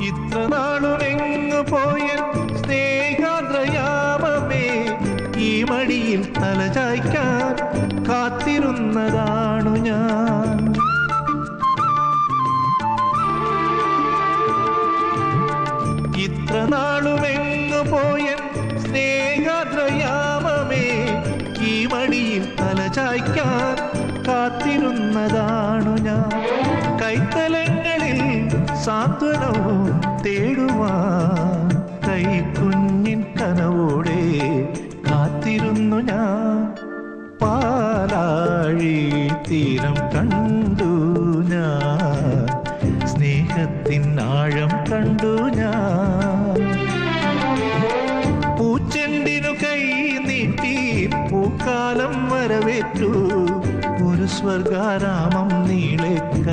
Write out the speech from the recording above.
ഇത്ര നാളുരെങ്ങു പോയ സ്നേഹാദ്രയാമമേ ഈ മടിയിൽ തലചായ്ക്കാൻ കാത്തിരുന്നതാണു ഞാൻ. ഇത്ര നാളുമെങ്ങു പോയ സ്നേഹാദ്രയാമമേ ഈ മടിയിൽ തലചായ്ക്കാൻ കാത്തിരുന്നതാണു ഞാൻ. കൈത്തലങ്ങളിൽ സാന്ത്വനവും കാത്തിരുന്നു ഞാൻ. പാലാഴി തീരം കണ്ടു ഞാൻ. സ്നേഹത്തിൻ ആഴം കണ്ടു ഞാൻ. പൂച്ചെണ്ടിനു കൈ നീട്ടി പൂക്കാലം വരവേറ്റു. ഒരു സ്വർഗാരാമം നീളെ കൈ വന്നു